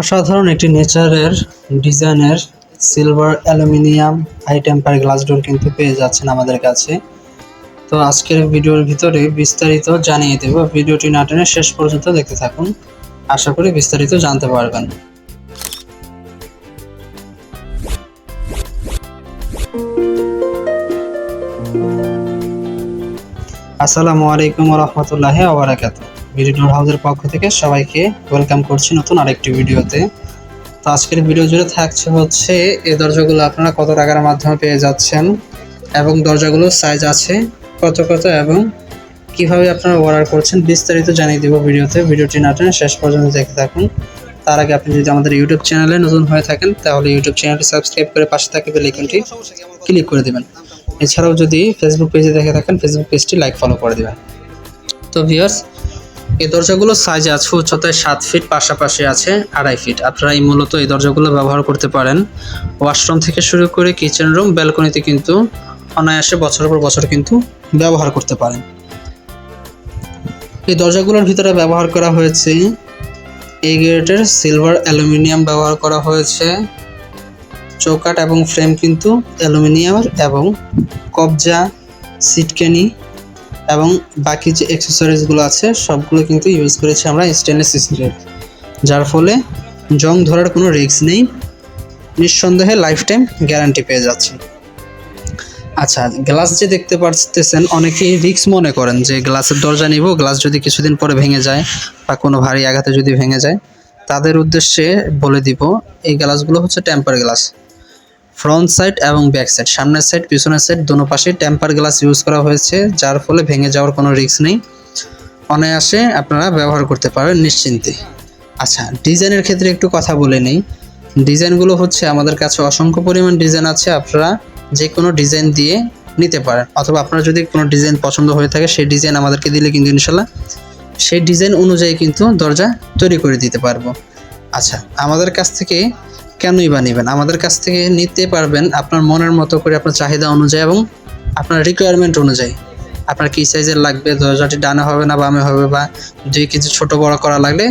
অসাধারণ একটি নেচারের ডিজাইনের silver aluminium high temper glass door কিন্তু পেয়ে যাচ্ছেন আমাদের কাছে। তো আজকের ভিডিওর ভিতরে বিস্তারিত জানিয়ে দেব। ভিডিওটি না টেনে শেষ পর্যন্ত দেখতে থাকুন। আশা করি বিস্তারিত জানতে পারবেন। আসসালামু আলাইকুম রহমতুল্লাহ আবরাকাত ডোর হাউসের পক্ষ থেকে সবাইকে ওয়েলকাম করছি নতুন আরেকটি ভিডিওতে। তো আজকের ভিডিও জুড়ে থাকছে হচ্ছে, এই দরজাগুলো আপনারা কত টাকার মাধ্যমে পেয়ে যাচ্ছেন এবং দরজাগুলোর সাইজ আছে কত কত এবং কীভাবে আপনারা অর্ডার করছেন বিস্তারিত জানিয়ে দেবো ভিডিওতে। ভিডিওটি না টেনে শেষ পর্যন্ত দেখতে থাকুন। তার আগে আপনি যদি আমাদের ইউটিউব চ্যানেলে নতুন হয়ে থাকেন, তাহলে ইউটিউব চ্যানেলটি সাবস্ক্রাইব করে পাশে থাকা বেল আইকনটি ক্লিক করে দেবেন। এছাড়াও যদি ফেসবুক পেজে দেখে থাকেন ফেসবুক পেজটি লাইক ফলো করে দেবেন। তো ভিউয়ার্স এই দরজাগুলো সাইজ আছে উচ্চতায় সাত ফিট পাশাপাশি আছে আড়াই ফিট আপনারা এই মূলত এই দরজাগুলো ব্যবহার করতে পারেন। ওয়াশরুম থেকে শুরু করে কিচেন রুম ব্যালকনিতে কিন্তু অনায়াসে বছরের পর বছর কিন্তু ব্যবহার করতে পারেন। এই দরজাগুলোর ভিতরে ব্যবহার করা হয়েছে এই গেটের সিলভার অ্যালুমিনিয়াম ব্যবহার করা হয়েছে। চৌকাট এবং ফ্রেম কিন্তু অ্যালুমিনিয়ামের এবং কবজা সিটকেনি এবং বাকি যে অ্যাক্সেসরিজগুলো আছে, সবগুলো কিন্তু ইউজ করেছি আমরা স্টেনলেস স্টিলের যার ফলে জং ধরার কোনো রিস্ক নেই। নিঃসন্দেহে লাইফ টাইম গ্যারান্টি পেয়ে যাচ্ছেন আচ্ছা গ্লাস যে দেখতে পারতেছেন, অনেকেই রিস্ক মনে করেন যে গ্লাসের দরজা নিব গ্লাস যদি কিছুদিন পরে ভেঙে যায় বা কোনো ভারী আঘাতে যদি ভেঙে যায়, তাদের উদ্দেশ্যে বলে দিব, এই গ্লাসগুলো হচ্ছে টেম্পার গ্লাস ফ্রন্ট সাইড এবং ব্যাক সাইড। সামনের সাইড, পিছনের সাইড দোনো পাশে টেম্পার গ্লাস ইউজ করা হয়েছে, যার ফলে ভেঙে যাওয়ার কোনো রিস্ক নেই। অনায়াসে আপনারা ব্যবহার করতে পারেন নিশ্চিন্তে। আচ্ছা ডিজাইনের ক্ষেত্রে একটু কথা বলে নেই। ডিজাইনগুলো হচ্ছে আমাদের কাছে অসংখ্য পরিমাণ ডিজাইন আছে, আপনারা যে কোনো ডিজাইন দিয়ে নিতে পারেন। অথবা আপনার যদি কোনো ডিজাইন পছন্দ হয়ে থাকে, সেই ডিজাইন আমাদেরকে দিলে কিন্তু ইনশাল্লাহ সেই ডিজাইন অনুযায়ী কিন্তু দরজা তৈরি করে দিতে পারব। আচ্ছা আমাদের কাছ থেকে কেনই বা নেবেন? আমাদের কাছ থেকে নিতে পারবেন আপনার মনের মতো করে আপনার চাহিদা অনুযায়ী এবং আপনার রিকোয়ারমেন্ট অনুযায়ী। আপনার কী সাইজের লাগবে, দরজাটি ডানে হবে না বামে হবে বা দুই কেজি ছোট বড় করা লাগলে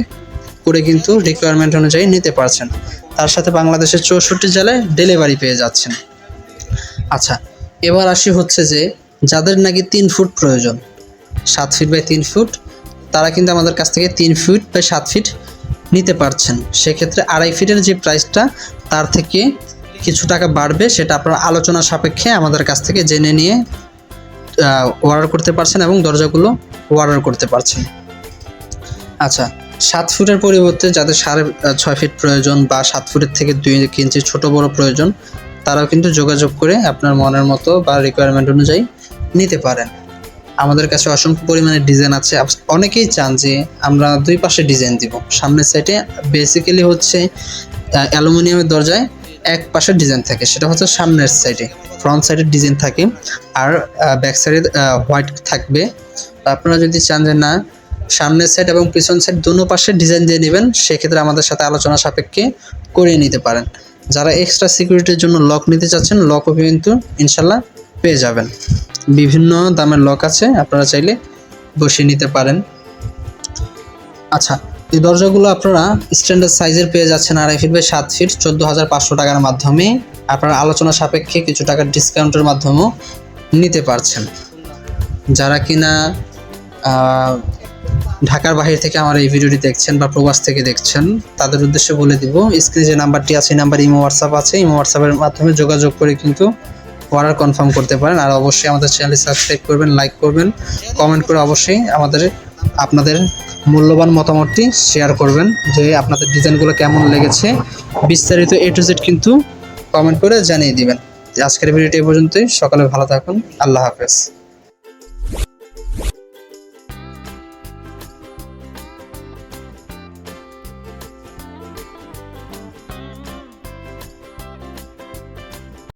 করে কিন্তু রিকোয়ারমেন্ট অনুযায়ী নিতে পারছেন। তার সাথে বাংলাদেশের চৌষট্টি জেলায় ডেলিভারি পেয়ে যাচ্ছেন। আচ্ছা এবার আসি হচ্ছে যে যাদের নাকি তিন ফুট প্রয়োজন। সাত ফিট বাই তিন ফুট তারা কিন্তু আমাদের কাছ থেকে তিন ফিট বাই সাত ফিট নিতে পারছেন। সেক্ষেত্রে আড়াই ফিটের যে প্রাইসটা তার থেকে কিছু টাকা বাড়বে, সেটা আপনার আলোচনা সাপেক্ষে আমাদের কাছ থেকে জেনে নিয়ে অর্ডার করতে পারছেন এবং দরজাগুলো অর্ডার করতে পারছেন। আচ্ছা সাত ফুটের পরিবর্তে যাদের সাড়ে ছয় ফিট প্রয়োজন বা সাত ফুটের থেকে দুই ইঞ্চি ছোট বড় প্রয়োজন, তারাও কিন্তু যোগাযোগ করে আপনার মনের মতো বা রিকোয়ারমেন্ট অনুযায়ী নিতে পারেন। আমাদের কাছে অসংখ্য পরিমাণে ডিজাইন আছে। অনেকেই চান যে আমরা দুই পাশে ডিজাইন দিব। সামনের সাইডে বেসিক্যালি হচ্ছে অ্যালুমিনিয়ামের দরজায় এক পাশে ডিজাইন থাকে। সেটা হচ্ছে সামনের সাইডে ফ্রন্ট সাইডের ডিজাইন থাকে। আর ব্যাক সাইডে হোয়াইট থাকবে। আপনারা যদি চান যে না, সামনের সাইড এবং পিছন সাইড দুনো পাশে ডিজাইন দিয়ে নেবেন, সেক্ষেত্রে আমাদের সাথে আলোচনা সাপেক্ষে করিয়ে নিতে পারেন। যারা এক্সট্রা সিকিউরিটির জন্য লক নিতে চাচ্ছেন লকও কিন্তু ইনশাল্লাহ পেয়ে যাবেন। বিভিন্ন দামের লক আছে, আপনারা চাইলে বসিয়ে নিতে পারেন। আচ্ছা এই দরজাগুলো আপনারা স্ট্যান্ডার্ড সাইজের পেয়ে যাচ্ছেন আড়াই ফিট বাই সাত ফিট চোদ্দ হাজার পাঁচশো টাকার মাধ্যমে। আপনারা আলোচনা সাপেক্ষে কিছু টাকার ডিসকাউন্টের মাধ্যমেও নিতে পারছেন। যারা কিনা ঢাকার বাহির থেকে আমার এই ভিডিওটি দেখছেন বা প্রবাস থেকে দেখছেন, তাদের উদ্দেশ্যে বলে দিব, স্ক্রিনে যে নাম্বারটি আছে, এই নাম্বার ইমো, হোয়াটসঅ্যাপ আছে। ইমো, হোয়াটসঅ্যাপের মাধ্যমে যোগাযোগ করে কিন্তু অর্ডার কনফার্ম করতে পারেন। আর অবশ্যই আমাদের চ্যানেলটি সাবস্ক্রাইব করবেন লাইক করবেন কমেন্ট করে অবশ্যই আমাদের, আপনাদের মূল্যবান মতামতটি শেয়ার করবেন, যে আপনাদের ডিজাইনগুলো কেমন লেগেছে। বিস্তারিত এ টু জেড কিন্তু কমেন্ট করে জানিয়ে দিবেন। আজকের ভিডিওটি এ পর্যন্তই। সকালে ভালো থাকুন। আল্লাহ হাফেজ।